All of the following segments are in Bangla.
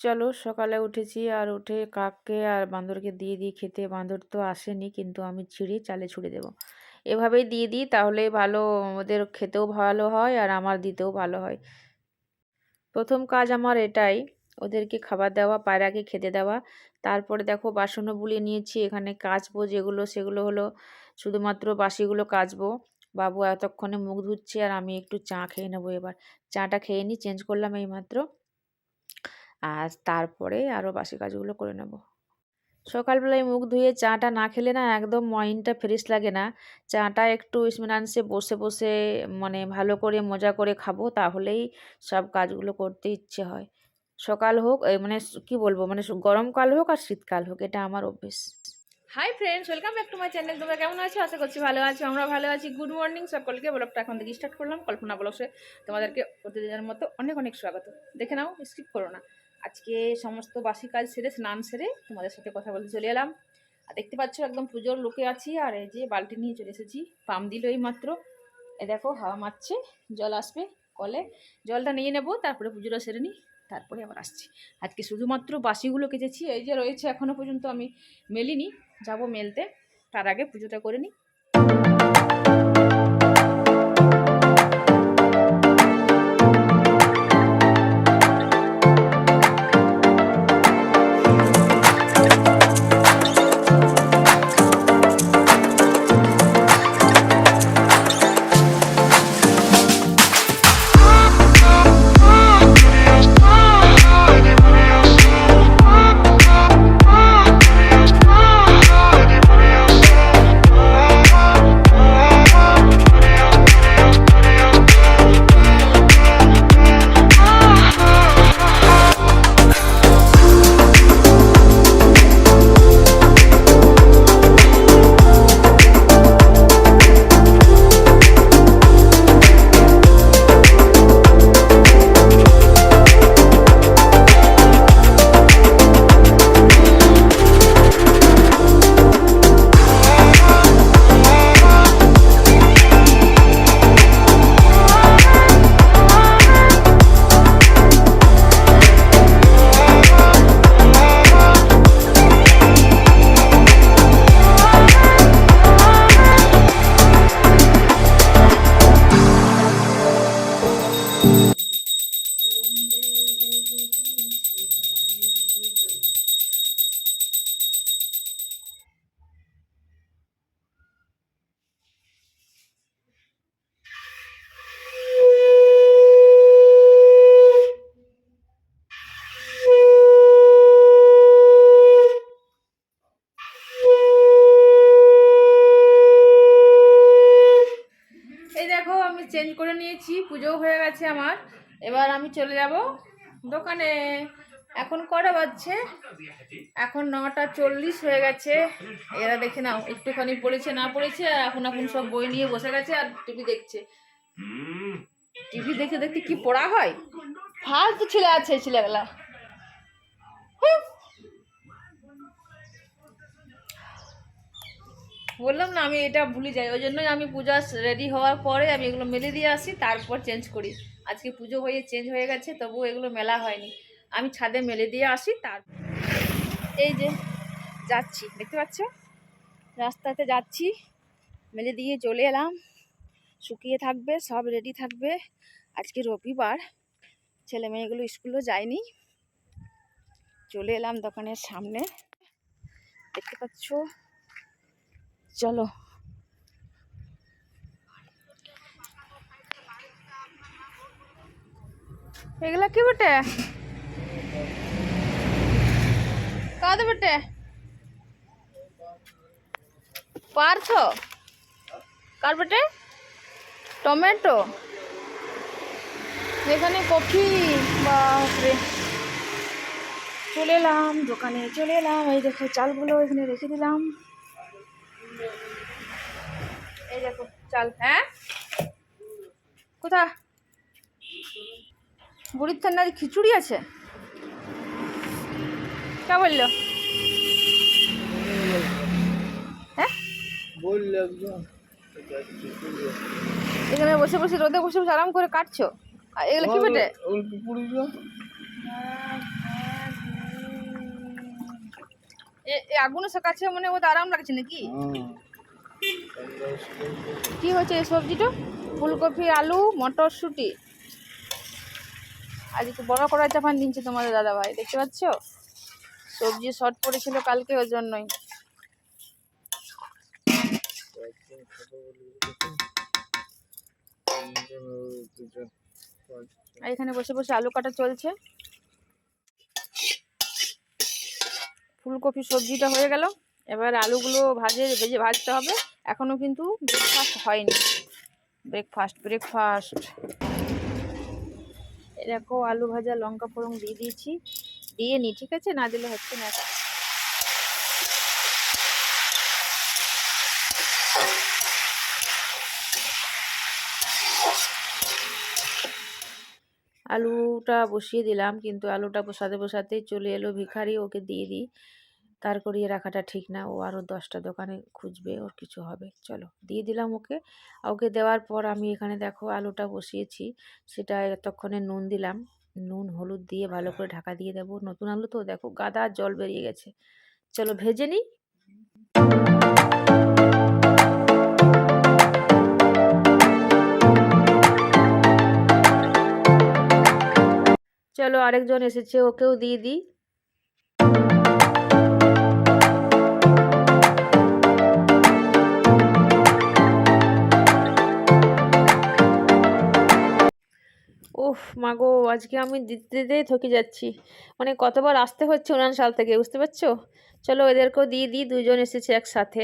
চলো সকালে উঠেছি আর উঠে কাককে আর বান্দরকে দিয়ে দিই খেতে। বান্দর তো আসেনি, কিন্তু আমি ছিঁড়ে চালে ছুড়ে দেবো। এভাবেই দিয়ে দিই, তাহলে ভালো ওদের খেতেও ভালো হয় আর আমার দিতেও ভালো হয়। প্রথম কাজ আমার এটাই, ওদেরকে খাবার দেওয়া, পায়রাকে খেতে দেওয়া। তারপরে দেখো বাসনও বুলিয়ে নিয়েছি, এখানে কাচবো যেগুলো সেগুলো হলো শুধুমাত্র বাসিগুলো কাচবো। বাবু এতক্ষণে মুখ ধুচ্ছে আর আমি একটু চা খেয়ে নেব এবার। চাটা খেয়ে নিই চেঞ্জ করলাম এই মাত্র আর তারপরে আরও বাসি কাজগুলো করে নেব। সকালবেলায় মুখ ধুয়ে চাটা না খেলে না একদম মাইন্ডটা ফ্রেশ লাগে না। চাটা একটু ইসমিনান্সে বসে বসে মানে ভালো করে মজা করে খাব তাহলেই সব কাজগুলো করতে ইচ্ছে হয়। সকাল হোক মানে কি বলব? মানে গরমকাল হোক আর শীতকাল হোক, এটা আমার অভ্যেস। Hi friends welcome back to my channel তোমরা কেমন আছো? আশা করছি ভালো আছো, আমরা ভালো আছি। গুড মর্নিং সকলকে। ব্লগটা এখন থেকে স্টার্ট করলাম। কল্পনা ব্লগসে তোমাদেরকে প্রতিদিনের মতো অনেক অনেক স্বাগত। দেখে নাও স্কিপ করো না। আজকে সমস্ত বাসি কাজ সেরে, স্নান সেরে তোমাদের সাথে কথা বলতে চলে এলাম। আর দেখতে পাচ্ছ, একদম পুজোর লোকে আছি, আর এই যে বালতি নিয়ে চলে এসেছি। পাম দিল এই মাত্র। এ দেখো, হাওয়া মারছে, জল আসবে, কলে। জলটা নিয়ে নেব, তারপরে পুজোটা সেরে নিই তারপরে আবার আসছি। আজকে শুধুমাত্র বাসিগুলো কেচেছি, এই যে রয়েছে এখনও পর্যন্ত আমি মেলিনি, যাব মেলতে, তার আগে পুজোটা করে নিই। চেঞ্জ করে নিয়েছি, পুজোও হয়ে গেছে আমার। এবার আমি চলে যাব দোকানে। এখন কটা বাজছে? এখন নটা চল্লিশ হয়ে গেছে। এরা দেখে নাও, একটুখানি পড়েছে, না পড়েছে, আর এখন এখন সব বই নিয়ে বসে গেছে আর টিভি দেখছে। টিভি দেখে দেখতে কি পড়া হয়? ফালতু ছেলে আছে ছেলেগুলা হুঁ। বললাম না, আমি এটা ভুলে যাই। ওই জন্যই আমি পূজা রেডি হওয়ার পরে আমি এগুলো মেলে দিয়ে আসি, তারপর চেঞ্জ করি। আজকে পুজো হয়ে চেঞ্জ হয়ে গেছে, তবুও এগুলো মেলা হয়নি। আমি ছাদে মেলে দিয়ে আসি, তার এই যে যাচ্ছি, দেখতে পাচ্ছ? রাস্তাতে যাচ্ছি, মেলে দিয়ে চলে এলাম। শুকিয়ে থাকবে, সব রেডি থাকবে। আজকে রবিবার, ছেলে মেয়েগুলো স্কুলও যায়নি। চলে এলাম দোকানের সামনে। দেখতে পাচ্ছ? চলো। এগুলা কি বটে? কাদ বটে? পার্থ কার বটে? টমেটো। এখানে কফি। বাপরে। চলে এলাম, দোকানে চলে এলাম। এই দেখো, চালগুলো এখানে রেখে দিলাম। দেখো চাল। হ্যাঁ? কোথা বুড়ির ঠান্ডার খিচুড়ি আছে? কে বলল? হ্যাঁ। এখানে বসে বসে রোদে বসে বসে আরাম করে কাটছো। আর এগুলো কি বেটে? আগুনের কাছে মনে হয় আরাম লাগছে নাকি? হ্যাঁ। কি হয়েছে এই সবজিটা? ফুলকপি, আলু, মটরশুঁটি। আজকে বড় কড়াই চাপান দিচ্ছে তোমাদের দাদা ভাই দেখতে পাচ্ছ? সবজি শর্ট পড়েছিল কালকে, ওই জন্যই। এখানে বসে বসে আলু কাটা চলছে। ফুলকপি সবজিটা হয়ে গেল। এবার আলুগুলো ভাজে, ভেজে ভাজতে হবে। এখনও কিন্তু ব্রেকফাস্ট হয়নি। ব্রেকফাস্ট ব্রেকফাস্ট দেখো আলু ভাজা, লঙ্কা ফোড়ন দিয়ে দিয়েছি। দিয়ে নি, ঠিক আছে? না দিলে হচ্ছে না। আলুটা বসিয়ে দিলাম, কিন্তু আলুটা বসাতে বসাতে চলে এলো ভিখারি, ওকে দিয়ে দিই। তার করিয়ে রাখাটা ঠিক না। ও আরও দশটা দোকানে খুঁজবে, ওর কিছু হবে। চলো, দিয়ে দিলাম ওকে। ওকে দেওয়ার পর আমি এখানে দেখো আলুটা বসিয়েছি। সেটা এতক্ষণে নুন দিলাম। নুন, হলুদ দিয়ে ভালো করে ঢাকা দিয়ে দেবো। নতুন আলু তো, দেখো গাদা জল বেরিয়ে গেছে। চলো ভেজে নিই। চলো আরেকজন এসেছে, ওকেও দিয়ে দিই। মাগো আজকে আমি দিতে দিতেই থকে যাচ্ছি। মানে কতবার আসতে হচ্ছে উনান সাল থেকে, বুঝতে পারছ? চলো এদেরকেও দিয়ে দিই, দুজন এসেছে একসাথে।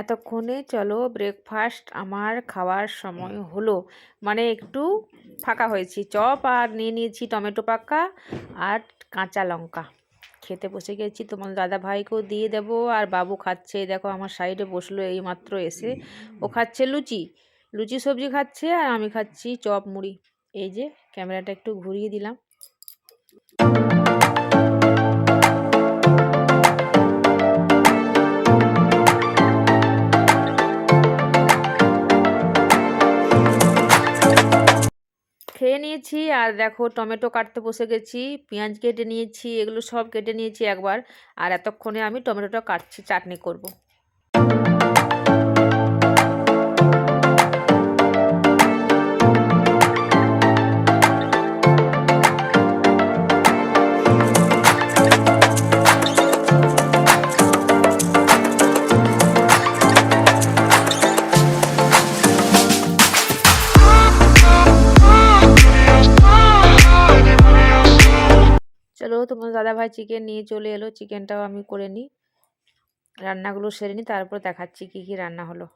এতক্ষণে চলো ব্রেকফাস্ট আমার খাওয়ার সময় হলো। মানে একটু ফাঁকা হয়েছি। চপ আর নিয়ে নিয়েছি টমেটো পাকা আর কাঁচা লঙ্কা। খেতে বসে গেছি, তোমার দাদা ভাইকেও দিয়ে দেব আর বাবু খাচ্ছে। দেখো আমার সাইডে বসল এই মাত্র এসে। ও খাচ্ছে লুচি লুচি সবজি খাচ্ছে আর আমি খাচ্ছি চপ মুড়ি। এই যে ক্যামেরাটা একটু ঘুরিয়ে দিলাম। নিয়েছি আর দেখো টমেটো কাটতে বসে গেছি, পেঁয়াজ কেটে নিয়েছি, এগুলো সব কেটে নিয়েছি একবার আর এতক্ষণে আমি টমেটোটা কাটছি, চাটনি করব। দাদাভাই চিকেন নিয়ে চলে এলো, চিকেনটাও আমি করে নিই। রান্নাগুলো সেরে নিই, তারপর দেখাচ্ছি কী কী রান্না হলো।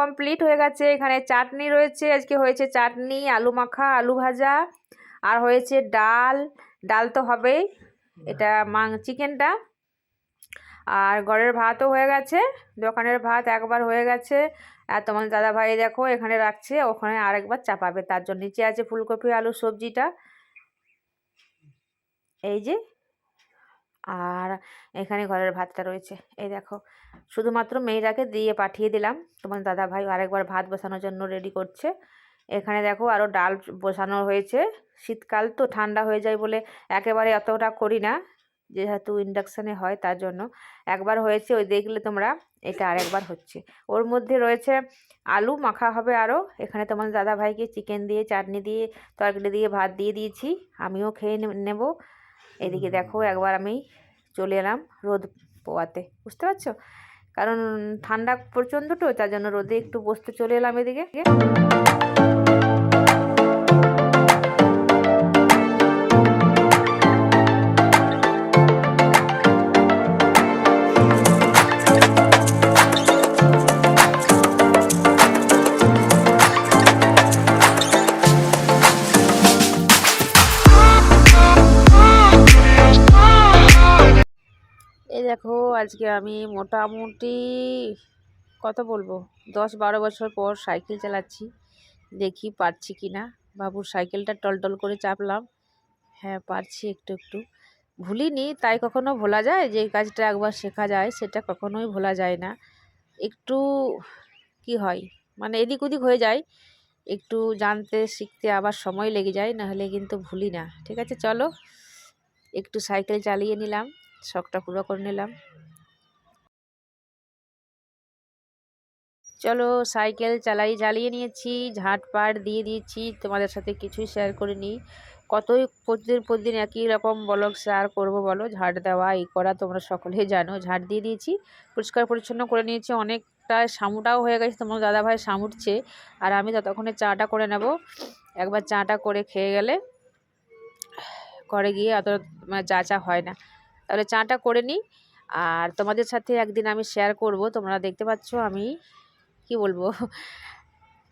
কমপ্লিট হয়ে গেছে। এখানে চাটনি রয়েছে। আজকে হয়েছে চাটনি, আলু মাখা, আলু ভাজা, আর হয়েছে ডাল। ডাল তো হবেই। এটা মাং, চিকেনটা। আর ঘরের ভাতও হয়ে গেছে। দোকানের ভাত একবার হয়ে গেছে। আর তোমার দাদা ভাই দেখো, এখানে রাখছে। ওখানে আরেকবার চাপাবে। তার জন্য নিচে আছে ফুলকপি, আলু, সবজিটা। এই যে আর এখানে ঘরের ভাতটা রয়েছে। এই দেখো, শুধুমাত্র মেয়েটাকে দিয়ে পাঠিয়ে দিলাম। তোমার দাদা ভাই আরেকবার ভাত বসানোর জন্য রেডি করছে। এখানে দেখো আরও ডাল বসানো হয়েছে। শীতকাল তো ঠান্ডা হয়ে যায় বলে একেবারে অতটা করি না, যেহেতু ইন্ডাকশানে হয় তার জন্য। একবার হয়েছে, ওই দেখলে তোমরা এটা আরেকবার হচ্ছে। ওর মধ্যে রয়েছে আলু, মাখা হবে আরও এখানে তোমার দাদা ভাইকে চিকেন দিয়ে, চাটনি দিয়ে, তরকারি দিয়ে, ভাত দিয়ে দিয়েছি। আমিও খেয়ে নেব। এদিকে দেখো একবার আমি চলে এলাম রোদ পোয়াতে বুঝতে পারছ? কারণ ঠান্ডা প্রচণ্ড তো তার জন্য রোদে একটু বসতে চলে এলাম এদিকে। আজকে আমি মোটামুটি কত বলব? দশ বারো বছর পর সাইকেল চালাচ্ছি। দেখি পারছি কি না। বাবুর সাইকেলটা টলটল করে চাপলাম। হ্যাঁ পারছি একটু একটু। ভুলিনি, তাই কখনো ভোলা যায়? যে কাজটা একবার শেখা যায়, সেটা কখনোই ভোলা যায় না। একটু কি হয়? মানে এদিক ওদিক হয়ে যায়। একটু জানতে, শিখতে আবার সময় লেগে যায়, নাহলে কিন্তু ভুলি না। ঠিক আছে, চলো। একটু সাইকেল চালিয়ে নিলাম, শখটা পুরো করে নিলাম। চলো সাইকেল চালাই, চালিয়ে নিয়েছি ঝাঁটপাট দিয়ে দিয়েছি, তোমাদের সাথে কিছুই শেয়ার করিনি। কতই প্রতিদিন প্রতিদিন একই রকম ব্লগ শেয়ার করব বলো? ঝাঁট দেওয়া, এই করা তোমরা সকলেই জানো। ঝাঁট দিয়ে দিয়েছি, পরিষ্কার পরিচ্ছন্ন করে নিয়েছি, অনেকটা সামুটাও হয়ে গেছে। তোমার দাদাভাই সামুটছে আর আমি ততক্ষণে চাটা করে নেব। একবার চাটা করে খেয়ে গেলে ঘরে গিয়ে অত মানে চা চা হয় না। তাহলে চাটা করে নিই, আর তোমাদের সাথে একদিন আমি শেয়ার করব। তোমরা দেখতে পাচ্ছ আমি কি বলব?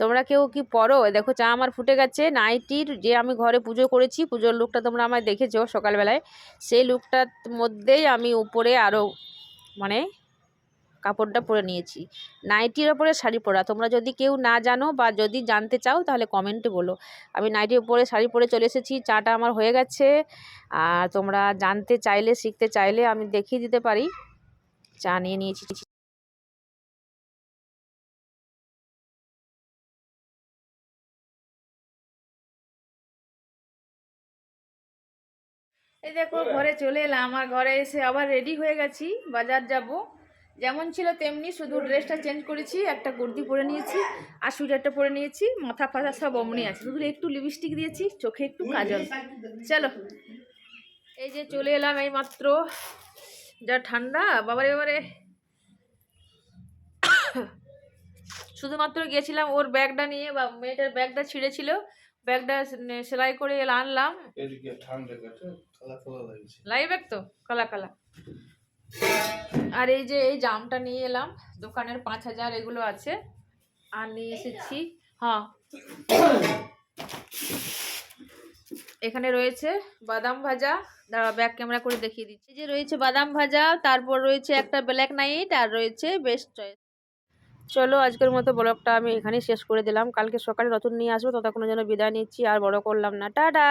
তোমরা কেউ কি পরো দেখো, চা আমার ফুটে গেছে। নাইটির যে আমি ঘরে পুজো করেছি, পুজোর লুকটা তোমরা আমায় দেখেছ সকালবেলায়। সেই লুকটার মধ্যেই আমি উপরে আরও মানে কাপড়টা পরে নিয়েছি। নাইটির ওপরে শাড়ি পরা। তোমরা যদি কেউ না জানো বা যদি জানতে চাও, তাহলে কমেন্টে বলো। আমি নাইটির উপরে শাড়ি পরে চলে এসেছি, চাটা আমার হয়ে গেছে। আর তোমরা জানতে চাইলে, শিখতে চাইলে আমি দেখিয়ে দিতে পারি। চা নিয়ে নিয়েছি। এই দেখো ঘরে চলে এলাম। আমার ঘরে এসে আবার রেডি হয়ে গেছি বাজার যাব। যেমন ছিল তেমনি শুধু ড্রেসটা চেঞ্জ করেছি একটা কুর্তি পরে নিয়েছি আর সুইটারটা পরে নিয়েছি মাথা ফাথা সব অমনি আছে। শুধু একটু লিপস্টিক দিয়েছি চোখে একটু কাজল। চলো। এই যে চলে এলাম এই মাত্র যা ঠান্ডা বাবারে বাবারে। শুধুমাত্র গিয়েছিলাম ওর ব্যাগটা নিয়ে বা মেয়েটার ব্যাগটা ছিঁড়েছিল। ব্যাগটা সেলাই করে আনলাম। লাইভ তো? কালা কালা। আর এই যে এই জামটা নিয়ে এলাম, দোকানের পাঁচ হাজার এগুলো আছে। আর নিয়ে এসেছি হ্যাঁ। এখানে রয়েছে বাদাম ভাজা। দাঁড়া ব্যাক ক্যামেরা করে দেখিয়ে দিচ্ছি। যে রয়েছে বাদাম ভাজা, তারপর রয়েছে একটা ব্ল্যাক নাইট আর রয়েছে বেস্ট চয়েস চলো, আজকের মতো ব্লগটা আমি এখানেই শেষ করে দিলাম। কালকে সকালে নতুন নিয়ে আসব, ততক্ষণের জন্য বিদায় নিচ্ছি, আর বড় করলাম না। টাটা!